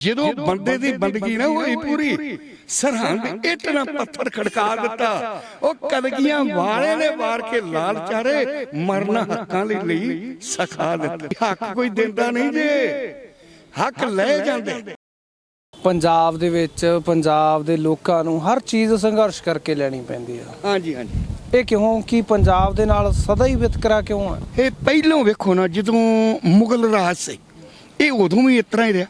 ਜਦੋਂ ਬੰਦੇ ਦੀ ਬੰਦਗੀ ਨਾ ਹੋਈ ਪੂਰੀ ਸਰਹੰਦ ਇੱਟ ਨਾਲ ਪੱਥਰ ਖੜਕਾ ਦਿੱਤਾ। ਉਹ ਕਲਗੀਆਂ ਵਾਲੇ ਨੇ ਵਾਰ ਕੇ ਲਾਲ ਚਾਰੇ ਮਰਨਾ ਹੱਕਾਂ ਲਈ ਲਈ ਸਖਾ ਦਿੱਤਾ। ਹੱਕ ਕੋਈ ਦਿੰਦਾ ਨਹੀਂ ਜੇ। ਹੱਕ ਲੈ ਜਾਂਦੇ। ਪੰਜਾਬ ਦੇ ਵਿੱਚ ਪੰਜਾਬ ਦੇ ਲੋਕਾਂ ਨੂੰ ਹਰ ਚੀਜ਼ ਸੰਘਰਸ਼ ਕਰਕੇ ਲੈਣੀ ਪੈਂਦੀ ਆ। ਹਾਂਜੀ ਹਾਂਜੀ। ਇਹ ਕਿਉਂ? ਕਿ ਪੰਜਾਬ ਦੇ ਨਾਲ ਸਦਾ ਹੀ ਵਿਤਕਰਾ ਕਿਉਂ ਹੈ ਇਹ ਪਹਿਲੋਂ ਵੇਖੋ ਨਾ ਜਦੋਂ ਮੁਗਲ ਰਾਜ ਸੀ ਇਹ ਉਦੋਂ ਵੀ ਇਸ ਤਰ੍ਹਾਂ ਹੀ ਰਿਹਾ।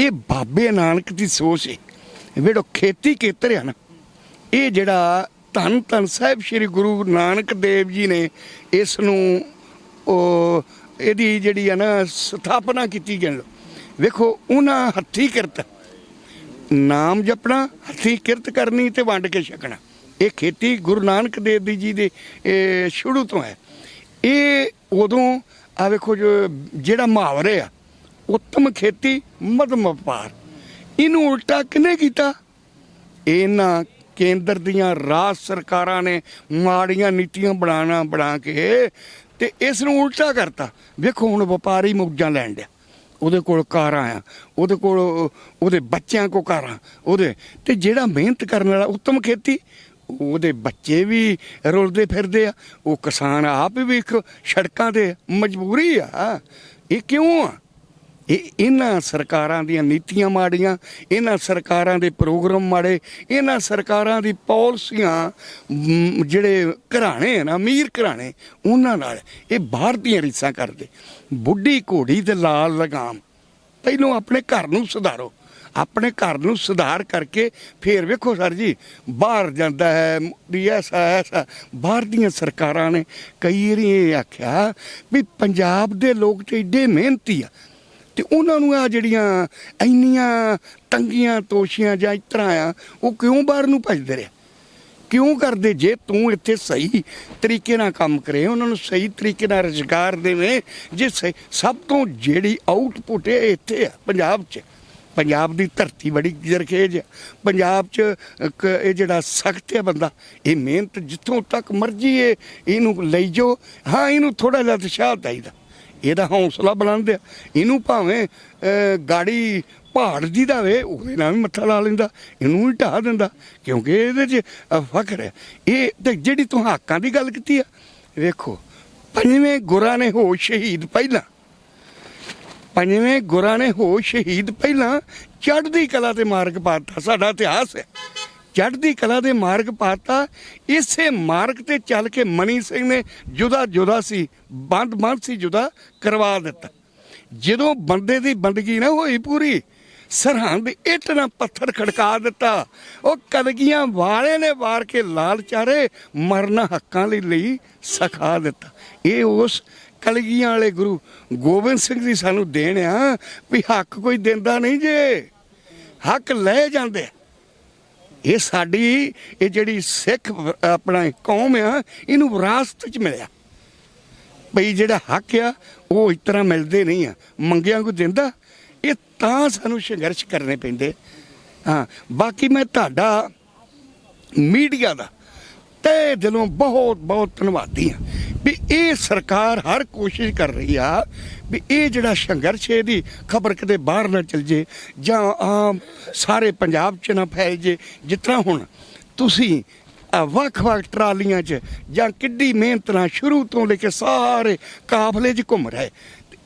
ਇਹ ਬਾਬੇ ਨਾਨਕ ਦੀ ਸੋਚ ਹੈ ਵੇੜੋ ਖੇਤੀ ਖੇਤਰ ਆ ਨਾ। ਇਹ ਜਿਹੜਾ ਧੰਨ ਧੰਨ ਸਾਹਿਬ ਸ੍ਰੀ ਗੁਰੂ ਨਾਨਕ ਦੇਵ ਜੀ ਨੇ ਇਸ ਨੂੰ, ਉਹ ਇਹਦੀ ਜਿਹੜੀ ਆ ਨਾ, ਸਥਾਪਨਾ ਕੀਤੀ ਗਈ ਵੇਖੋ, ਉਹਨਾਂ ਹੱਥੀ ਕਿਰਤ, ਨਾਮ ਜਪਣਾ, ਹੱਥੀ ਕਿਰਤ ਕਰਨੀ ਤੇ ਵੰਡ ਕੇ ਛਕਣਾ। ਇਹ ਖੇਤੀ ਗੁਰੂ ਨਾਨਕ ਦੇਵ ਜੀ ਦੇ ਸ਼ੁਰੂ ਤੋਂ ਹੈ। ਇਹ ਉਦੋਂ ਆ ਵੇਖੋ ਜੋ, ਜਿਹੜਾ ਮੁਹਾਵਰੇ ਆ ਉੱਤਮ ਖੇਤੀ, ਮਧਮ ਵਪਾਰ। ਇਹਨੂੰ ਉਲਟਾ ਕਿਨੇ ਕੀਤਾ? ਇਹਨਾਂ ਕੇਂਦਰ ਦੀਆਂ ਰਾਜ ਸਰਕਾਰਾਂ ਨੇ ਮਾੜੀਆਂ ਨੀਤੀਆਂ ਬਣਾਣਾ ਬਣਾ ਕੇ ਤੇ ਇਸ ਨੂੰ ਉਲਟਾ ਕਰਤਾ। ਵੇਖੋ ਹੁਣ ਵਪਾਰੀ ਮੌਜਾਂ ਲੈਣ ਡਿਆ। ਉਹਦੇ ਕੋਲ ਕਾਰਾਂ ਆ, ਉਹਦੇ ਕੋਲ, ਉਹਦੇ ਬੱਚਿਆਂ ਕੋ ਕਾਰਾਂ, ਉਹਦੇ ਤੇ ਜਿਹੜਾ ਮਿਹਨਤ ਕਰਨ ਵਾਲਾ ਉੱਤਮ ਖੇਤੀ, ਉਹਦੇ ਬੱਚੇ ਵੀ ਰੁਲਦੇ ਫਿਰਦੇ ਆ। ਉਹ ਕਿਸਾਨ ਆਪ ਵੀ ਇੱਕ ਸੜਕਾਂ ਤੇ ਮਜਬੂਰੀ ਆ। ਇਹ ਕਿਉਂ ਆ? ਇਹ ਇਹਨਾਂ ਸਰਕਾਰਾਂ ਦੀਆਂ ਨੀਤੀਆਂ ਮਾੜੀਆਂ, ਇਹਨਾਂ ਸਰਕਾਰਾਂ ਦੇ ਪ੍ਰੋਗਰਾਮ ਮਾੜੇ, ਇਹਨਾਂ ਸਰਕਾਰਾਂ ਦੀ ਪਾਲਿਸੀਆਂ ਜਿਹੜੇ ਘਰਾਣੇ ਆ ਨਾ, ਅਮੀਰ ਘਰਾਣੇ, ਉਹਨਾਂ ਨਾਲ ਇਹ ਬਾਹਰ ਦੀਆਂ ਰੀਸਾਂ ਕਰਦੇ। ਬੁੱਢੀ ਘੋੜੀ ਤੇ ਲਾਲ ਲਗਾਮ, ਪਹਿਲੋਂ ਆਪਣੇ ਘਰ ਨੂੰ ਸੁਧਾਰੋ। ਆਪਣੇ ਘਰ ਨੂੰ ਸੁਧਾਰ ਕਰਕੇ ਫੇਰ ਵੇਖੋ ਸਰ ਜੀ, ਬਾਹਰ ਜਾਂਦਾ ਹੈ, ਮੋਦੀ ਐਸਾ ਐਸਾ। ਬਾਹਰ ਦੀਆਂ ਸਰਕਾਰਾਂ ਨੇ ਕਈ ਵਾਰੀ ਇਹ ਆਖਿਆ ਵੀ ਪੰਜਾਬ ਦੇ ਲੋਕ ਤੇ ਏਡੇ ਮਿਹਨਤੀ ਆ। ਤੇ ਉਹਨਾਂ ਨੂੰ ਆ ਜਿਹੜੀਆਂ ਇੰਨੀਆਂ ਤੰਗੀਆਂ ਤੋਸ਼ੀਆਂ ਜਾਂ ਇਸ ਤਰ੍ਹਾਂ ਆ, ਉਹ ਕਿਉਂ ਬਾਹਰ ਨੂੰ ਭੱਜਦੇ ਰਿਹਾ? ਕਿਉਂ ਕਰਦੇ ਜੇ ਤੂੰ ਇੱਥੇ ਸਹੀ ਤਰੀਕੇ ਨਾਲ ਕੰਮ ਕਰੇ, ਉਹਨਾਂ ਨੂੰ ਸਹੀ ਤਰੀਕੇ ਨਾਲ ਰੁਜ਼ਗਾਰ ਦੇਵੇਂ, ਜੇ ਸਭ ਤੋਂ ਜਿਹੜੀ ਆਊਟਪੁੱਟ ਇਹ ਇੱਥੇ ਆ, ਪੰਜਾਬ 'ਚ। ਪੰਜਾਬ ਦੀ ਧਰਤੀ ਬੜੀ ਜਰਖੇਜ ਆ। ਪੰਜਾਬ 'ਚ ਇੱਕ ਇਹ ਜਿਹੜਾ ਸਖਤ ਹੈ ਬੰਦਾ, ਇਹ ਮਿਹਨਤ ਜਿੱਥੋਂ ਤੱਕ ਮਰਜ਼ੀ ਹੈ ਇਹਨੂੰ ਲਈ ਜੋ ਹਾਂ, ਇਹਨੂੰ ਥੋੜਾ ਜਿਹਾ ਉਤਸ਼ਾਹ ਚਾਹੀਦਾ। ਇਹਦਾ ਹੌਸਲਾ ਬੁਲੰਦ ਆ। ਇਹਨੂੰ ਭਾਵੇਂ ਗਾੜੀ ਪਹਾੜ ਦੀ ਦਾ ਵੇ, ਉਹਦੇ ਨਾਲ ਵੀ ਮੱਥਾ ਲਾ ਲੈਂਦਾ, ਇਹਨੂੰ ਵੀ ਢਾਹ ਦਿੰਦਾ, ਕਿਉਂਕਿ ਇਹਦੇ 'ਚ ਫਖਰ ਹੈ ਇਹ ਤੇ ਜਿਹੜੀ ਤੂੰ ਹੱਕਾਂ ਦੀ ਗੱਲ ਕੀਤੀ ਆ, ਵੇਖੋ, ਪੰਜਵੇਂ ਗੁਰਾਂ ਨੇ ਹੋ ਸ਼ਹੀਦ ਪਹਿਲਾਂ। ਪੰਜਵੇਂ ਗੁਰਾਂ ਨੇ ਹੋ ਸ਼ਹੀਦ ਪਹਿਲਾਂ, ਚੜ੍ਹਦੀ ਕਲਾ ਤੇ ਮਾਰਗ ਪਾਤਾ, ਸਾਡਾ ਇਤਿਹਾਸ ਹੈ ਚੜ੍ਹਦੀ ਕਲਾ ਦੇ ਮਾਰਗ ਪਾਤਾ, ਇਸੇ ਮਾਰਗ ਤੇ ਚੱਲ ਕੇ ਮਨੀ ਸਿੰਘ ਨੇ ਜੁਦਾ ਜੁਦਾ ਸੀ, ਬੰਦ ਬੰਦ ਸੀ ਜੁਦਾ ਕਰਵਾ ਦਿੱਤਾ। ਜਦੋਂ ਬੰਦੇ ਦੀ ਬੰਦਗੀ ਨਾ ਹੋਈ ਪੂਰੀ, ਸਰਹੰਦ ਇੱਟ ਨਾਲ ਪੱਥਰ ਖੜਕਾ ਦਿੱਤਾ। ਉਹ ਕਲਗੀਆਂ ਵਾਲੇ ਨੇ ਵਾਰ ਕੇ ਲਾਲ ਚਾਰੇ ਮਰਨਾ ਹੱਕਾਂ ਲਈ ਲਈ ਸਖਾ ਦਿੱਤਾ। ਇਹ ਉਸ ਕਲਗੀਆਂ ਵਾਲੇ ਗੁਰੂ ਗੋਬਿੰਦ ਸਿੰਘ ਜੀ ਸਾਨੂੰ ਦੇਣ ਆ ਵੀ ਹੱਕ ਕੋਈ ਦਿੰਦਾ ਨਹੀਂ ਜੇ। ਹੱਕ ਲੈ ਜਾਂਦੇ ਇਹ ਸਾਡੀ, ਇਹ ਜਿਹੜੀ ਸਿੱਖ ਆਪਣਾ ਕੌਮ ਆ, ਇਹਨੂੰ ਵਿਰਾਸਤ ਚ ਮਿਲਿਆ। ਬਈ ਜਿਹੜਾ ਹੱਕ ਆ, ਉਹ ਇਸ ਤਰ੍ਹਾਂ ਮਿਲਦੇ ਨਹੀਂ ਆ। ਮੰਗਿਆ ਕੋ ਦਿੰਦਾ, ਇਹ ਤਾਂ ਸਾਨੂੰ ਸੰਘਰਸ਼ ਕਰਨੇ ਪੈਂਦੇ। ਹਾਂ, ਬਾਕੀ ਮੈਂ ਤੁਹਾਡਾ ਮੀਡੀਆ ਦਾ ਤੇ ਦਿਲੋਂ ਬਹੁਤ ਬਹੁਤ ਧੰਨਵਾਦੀ ਆ ਵੀ ਇਹ ਸਰਕਾਰ ਹਰ ਕੋਸ਼ਿਸ਼ ਕਰ ਰਹੀ ਆ ਵੀ ਇਹ ਜਿਹੜਾ ਸੰਘਰਸ਼ ਇਹਦੀ ਖਬਰ ਕਿਤੇ ਬਾਹਰ ਨਾ ਚਲ ਜੇ ਜਾਂ ਆਮ ਸਾਰੇ ਪੰਜਾਬ 'ਚ ਨਾ ਫੈਲ ਜੇ, ਜਿਸ ਹੁਣ ਤੁਸੀਂ ਵੱਖ-ਵੱਖ ਟਰਾਲੀਆਂ 'ਚ ਜਾਂ ਕਿੱਡੀ ਮਿਹਨਤ ਨਾਲ ਸ਼ੁਰੂ ਤੋਂ ਲੈ ਕੇ ਸਾਰੇ ਕਾਫਲੇ 'ਚ ਘੁੰਮ ਰਹੇ।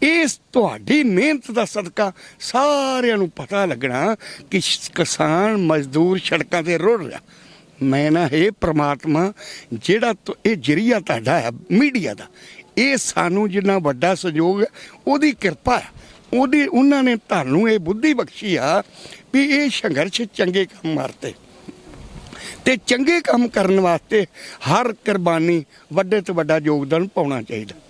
ਇਸ ਤੁਹਾਡੀ ਮਿਹਨਤ ਦਾ ਸਦਕਾ ਸਾਰਿਆਂ ਨੂੰ ਪਤਾ ਲੱਗਣਾ ਕਿ ਕਿਸਾਨ ਮਜ਼ਦੂਰ ਸੜਕਾਂ ਤੇ ਰੁੜ ਰਿਹਾ। ਮੈਂ ਨਾ ਇਹ ਪ੍ਰਮਾਤਮਾ ਜਿਹੜਾ ਤੁ- ਇਹ ਜਰੀਆ ਤੁਹਾਡਾ ਹੈ, ਮੀਡੀਆ ਦਾ, ਇਹ ਸਾਨੂੰ ਜਿੰਨਾ ਵੱਡਾ ਸਹਿਯੋਗ ਹੈ, ਉਹਦੀ ਕਿਰਪਾ ਹੈ। ਉਹਦੀ ਉਹਨਾਂ ਨੇ ਤੁਹਾਨੂੰ ਇਹ ਬੁੱਧੀ ਬਖਸ਼ੀ ਆ ਵੀ ਇਹ ਸੰਘਰਸ਼ ਚੰਗੇ ਕੰਮ ਮਾਰਤੇ। ਤੇ ਚੰਗੇ ਕੰਮ ਕਰਨ ਵਾਸਤੇ ਹਰ ਕੁਰਬਾਨੀ ਵੱਡੇ ਤੋਂ ਵੱਡਾ ਯੋਗਦਾਨ ਪਾਉਣਾ ਚਾਹੀਦਾ।